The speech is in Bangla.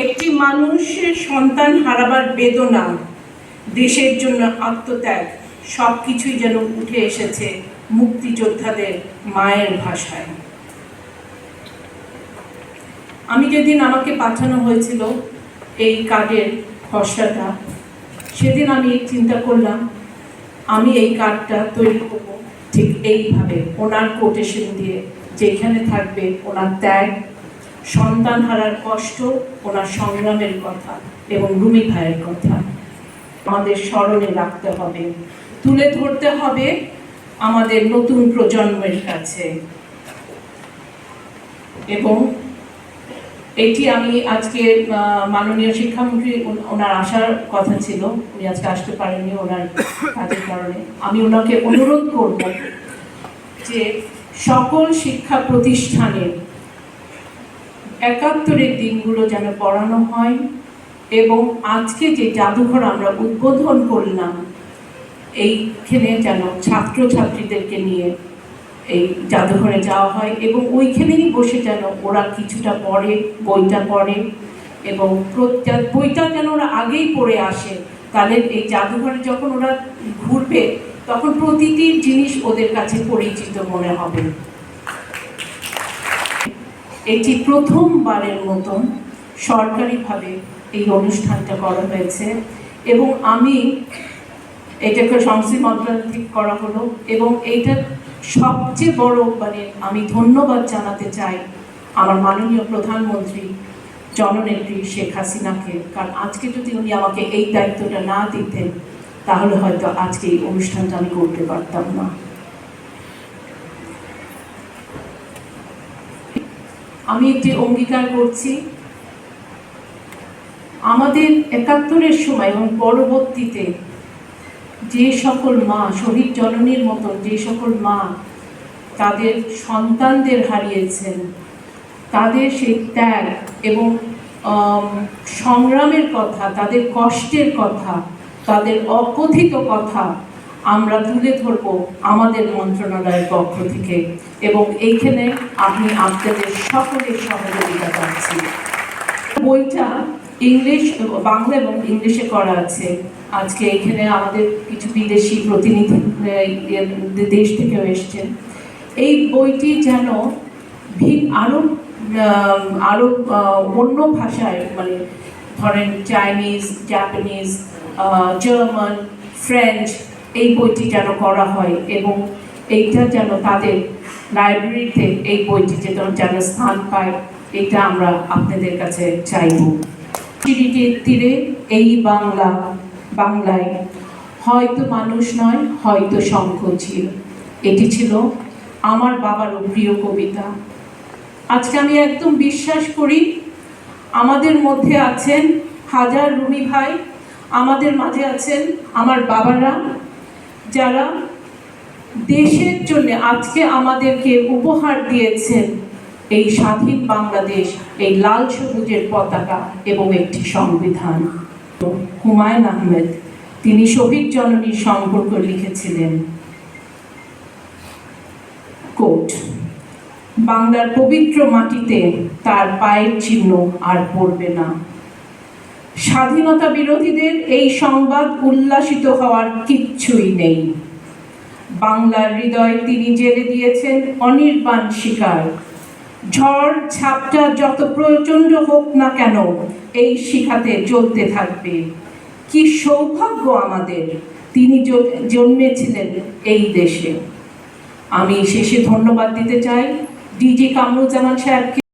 একটি মানুষের সন্তান হারাবার বেদনা দেশের জন্য আত্মত্যাগ সব কিছুই যেন উঠে এসেছে মুক্তিযোদ্ধাদের মায়ের ভাষায়। আমি যেদিন আমাকে পাঠানো হয়েছিল এই কার্ডের খসড়াটা, সেদিন আমি চিন্তা করলাম, আমি এই কার্ডটা তৈরি করব ঠিক এইভাবে, ওনার কোটেশন দিয়ে, যেখানে থাকবে ওনার ত্যাগ সন্তান হারার কষ্ট ওনার সংগ্রামের কথা এবং রুমি ভাইয়ের কথা। আমাদের স্মরণে রাখতে হবে, তুলে ধরতে হবে আমাদের নতুন প্রজন্মের কাছে। এবং এটি আমি আজকে মাননীয় শিক্ষামন্ত্রী ওনার আসার কথা ছিল, উনি আজকে আসতে পারেননি ওনার কাজের কারণে। আমি ওনাকে অনুরোধ করব যে সকল শিক্ষা প্রতিষ্ঠানে একাত্তরের দিনগুলো যেন পড়ানো হয় এবং আজকে যে জাদুঘর আমরা উদ্বোধন করলাম, এইখানে যেন ছাত্রছাত্রীদেরকে নিয়ে এই জাদুঘরে যাওয়া হয় এবং ওইখানেই বসে যেন ওরা কিছুটা পড়ে, বইটা পড়ে এবং প্রত্যেক বইটা যেন ওরা আগেই পড়ে আসে। তাদের এই জাদুঘরে যখন ওরা ঘুরবে, তখন প্রতিটি জিনিস ওদের কাছে পরিচিত মনে হবে। এটি প্রথমবারের মতন সরকারিভাবে এই অনুষ্ঠানটা করা হয়েছে এবং আমি এটাকে সংস্কৃতি মন্ত্রণালয় থেকে করা হলো এবং এইটা সবচেয়ে বড় মানে আমি ধন্যবাদ জানাতে চাই আমার মাননীয় প্রধানমন্ত্রী জননেত্রী শেখ হাসিনাকে। কারণ আজকে যদি উনি আমাকে এই দায়িত্বটা না দিতেন, তাহলে হয়তো আজকে এই অনুষ্ঠানটা আমি করতে পারতাম না। আমি একটি অঙ্গীকার করছি। আমাদের একাত্তরের সময় এবং পরবর্তীতে যে সকল মা, শহীদ জননীর মতন যে সকল মা তাদের সন্তানদের হারিয়েছেন, তাদের সেই ত্যাগ এবং সংগ্রামের কথা, তাদের কষ্টের কথা, তাদের অকথিত কথা আমরা তুলে ধরব আমাদের মন্ত্রণালয়ের পক্ষ থেকে। এবং এইখানে আমি আপনাদের সকলের সহযোগিতা পাচ্ছি বইটা ইংলিশ বাংলা এবং ইংলিশে করা আছে। আজকে এখানে আমাদের কিছু বিদেশি প্রতিনিধি দেশ থেকেও এসছেন। এই বইটি যেন ভিন আরও আহ, আরও অন্য ভাষায় মানে ধরেন চাইনিজ জাপানিজ জার্মান ফ্রেঞ্চ এই বইটি যেন করা হয় এবং এইটা যেন তাদের লাইব্রেরিতে এই বইটি যেন যেন স্থান পায়, এটা আমরা আপনাদের কাছে চাইব। সিঁড়িটির তীরে এই বাংলা, বাংলায় হয়তো মানুষ নয়, হয়তো শঙ্খ ছিল। এটি ছিল আমার বাবারও প্রিয় কবিতা। আজকে আমি একদম বিশ্বাস করি, আমাদের মধ্যে আছেন হাজার রুমি ভাই, আমাদের মাঝে আছেন আমার বাবারা যারা দেশের জন্য আজকে আমাদেরকে উপহার দিয়েছেন এই স্বাধীন বাংলাদেশ, এই লাল সবুজের পতাকা এবং একটি সংবিধান। হুমায়ুন আহমেদ, তিনি শহীদ জননীর সম্পর্ক লিখেছিলেন। কোট, বাংলার পবিত্র মাটিতে তার পায়ের চিহ্ন আর পড়বে না। স্বাধীনতা বিরোধীদের এই সংবাদ উল্লাসিত হওয়ার কিচ্ছুই নেই। বাংলার হৃদয় তিনি জেলে দিয়েছেন অনির্বাণ শিকার। ঝড় ঝাপটা যত প্রচণ্ড হোক না কেন এই শিখাতে চলতে থাকবে। কি সৌভাগ্য আমাদের, তিনি জন্মেছিলেন এই দেশে। আমি শেষে ধন্যবাদ দিতে চাই। ডিজি কামরুজ্জামান সাহেবকে।